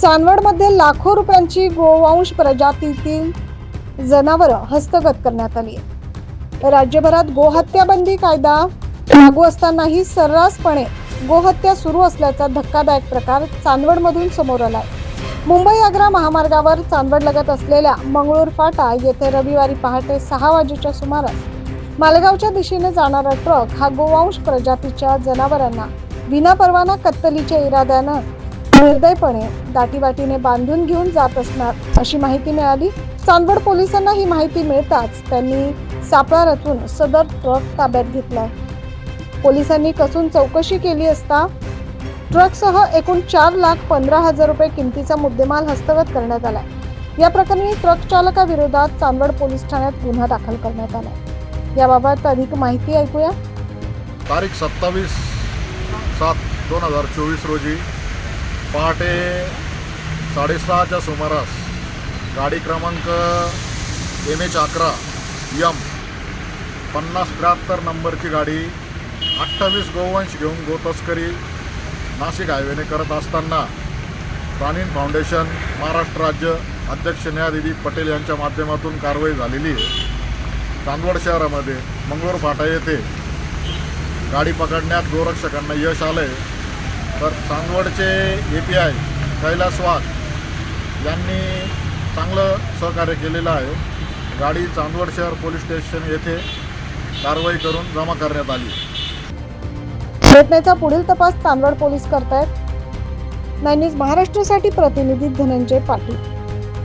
चांदवडमध्ये लाखो रुपयांची गोवंश प्रजातीतील जनावरं हस्तगत करण्यात आली राज्यभरात गोहत्याबंदी कायदा लागू असतानाही सर्रासपणे गोहत्या सुरू असल्याचा धक्कादायक प्रकार चांदवडमधून समोर आलाय. मुंबई आग्रा महामार्गावर चांदवड लगत असलेल्या मंगळूर फाटा येथे रविवारी पहाटे सहा वाजेच्या सुमारास मालगावच्या दिशेने जाणारा ट्रक हा गोवंश प्रजातीच्या जनावरांना विनापरवाना कत्तलीच्या इराद्यानं निर्दयपणे दाटीवाटीने बांधून घेऊन जात असणार अशी माहिती मिळाली. चांदवड पोलिसांना ही माहिती मिळताच त्यांनी सापळा रचून सदर ट्रक ताब्यात घेतला. पोलिसांनी कसून चौकशी केली असता ट्रकसह एकूण चार लाख पंधरा हजार रुपये किमतीचा मुद्देमाल हस्तगत करण्यात आला. या प्रकरणी ट्रक चालकाविरोधात चांदवड पोलीस ठाण्यात गुन्हा दाखल करण्यात आला. याबाबत अधिक माहिती ऐकूया. तारीख सत्तावीस सात दोन हजार चोवीस रोजी पहाटे साडेसहाच्या सुमारास गाडी क्रमांक एम एच अकरा यम पन्नास त्र्याहत्तर नंबरची गाडी अठ्ठावीस गोवंश घेऊन गोतस्करी नाशिक हायवेने करत असताना प्राणीन फाउंडेशन महाराष्ट्र राज्य अध्यक्ष न्यायदिदी पटेल यांच्या माध्यमातून कारवाई झालेली आहे. चांदवड शहरामध्ये मंगळूर फाटा येथे गाडी पकडण्यात गोरक्षकांना यश आलं आहे तर चांदवडचे A P I Kailas Wagh यांनी चांगलं सहकार्य केलेलं आहे. गाडी चांदवड शहर पोलीस स्टेशन येथे कारवाई करून जमा करण्यात आली. घटनेचा पुढील तपास चांदवड पोलीस करतायत. नाईन न्यूज महाराष्ट्रासाठी प्रतिनिधी धनंजय पाटील.